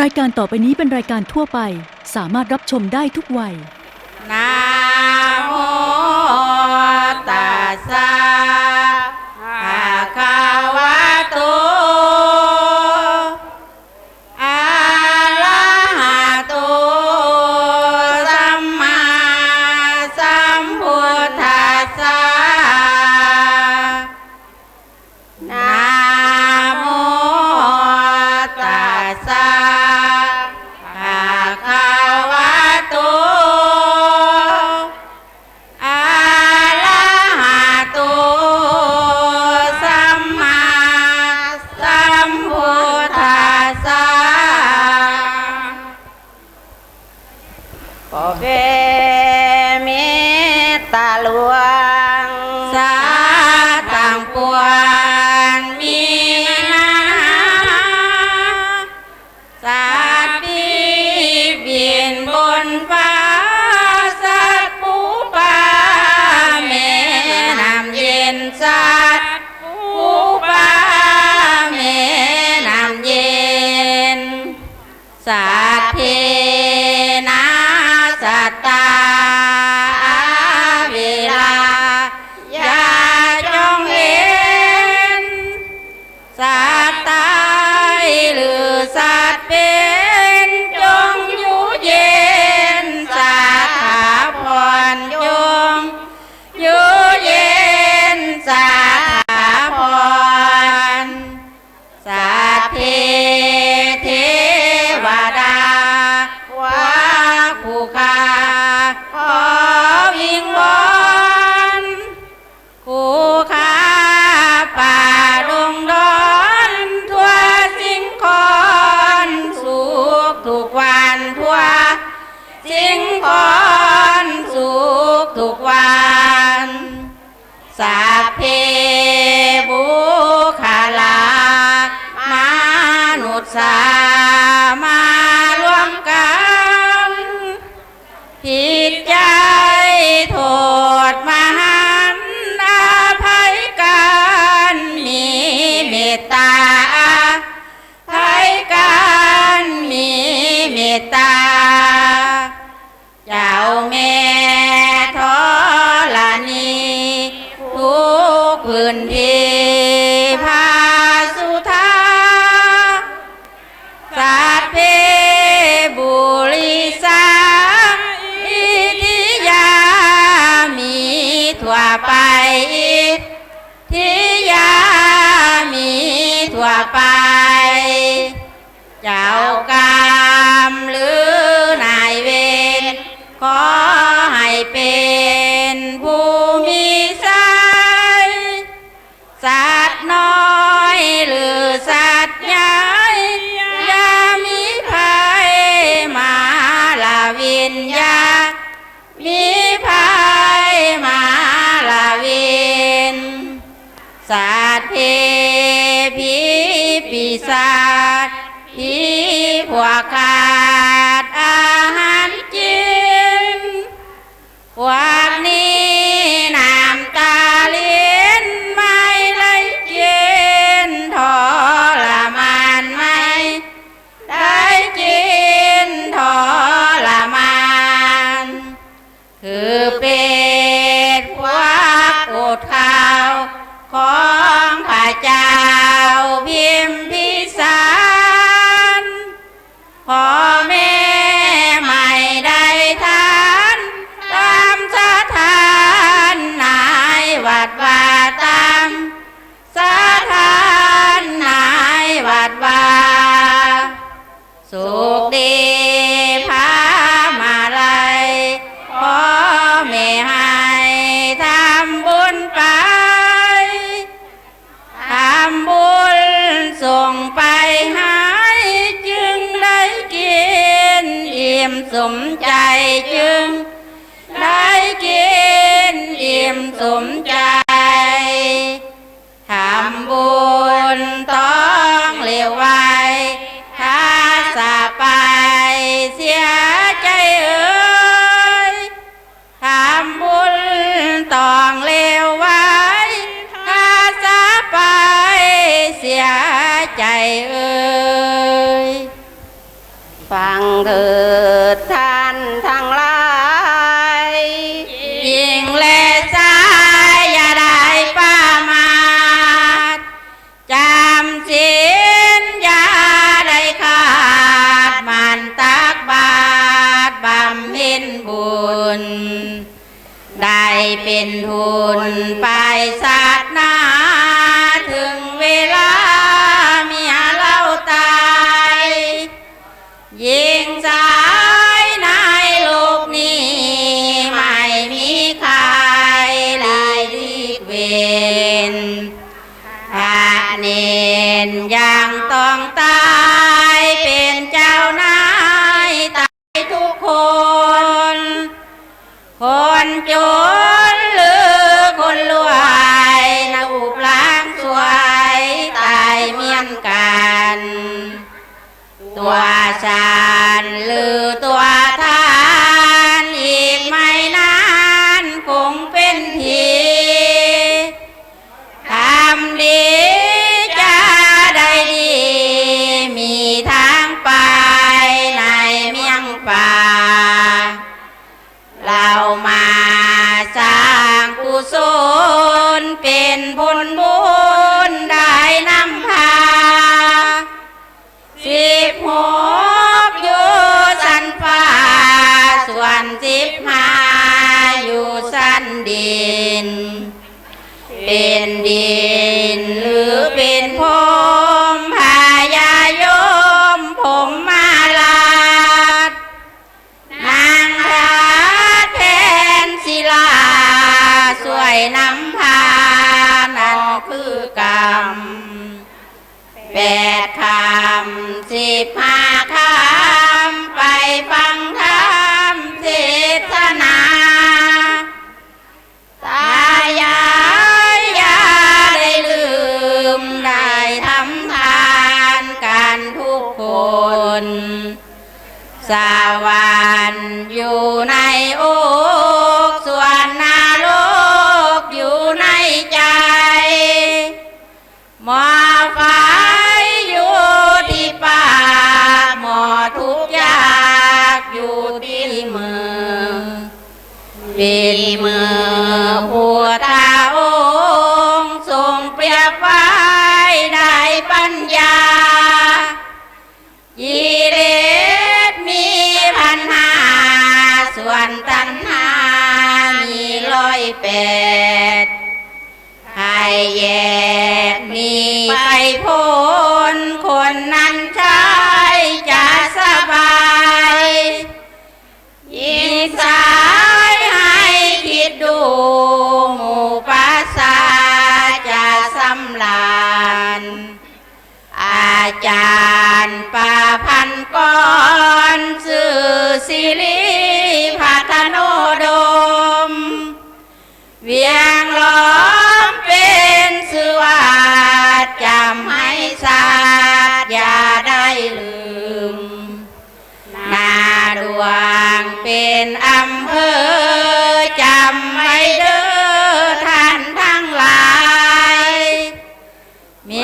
รายการต่อไปนี้เป็นรายการทั่วไป สามารถรับชมได้ทุกวัย นะ โอเคเมตตาหลวง สามาร่วมกันผิดใจโทษมหันอภัยกันมีเมตตาภัยกันมีเมตตา ขอให้เป็นผู้มีใจสัตว์น้อยหรือสัตว์ใหญ่ยามีภัยมาลาวินยามีภัยมาลาวินสัตว์เพผีปีศาจผีผัวคา 颂、唱、经。 ฟังเถิดท่านทั้งหลายยิงเลสายอย่าได้ป้ามาจำศีลอย่าได้ขาดมันตักบาตรบำเพ็ญบุญ ได้เป็นทุนไป บห้าคำไปฟังธรรมเทศนาตายายยาได้ลืมได้ทำทานกันทุกคน สวรรค์อยู่ในโอ เป็นเมือผัวตาองทรงเปรียบไว้ได้ปัญญายีเลสมีพันหา ส่วนตันหามีร้อยแปดใครเย 咩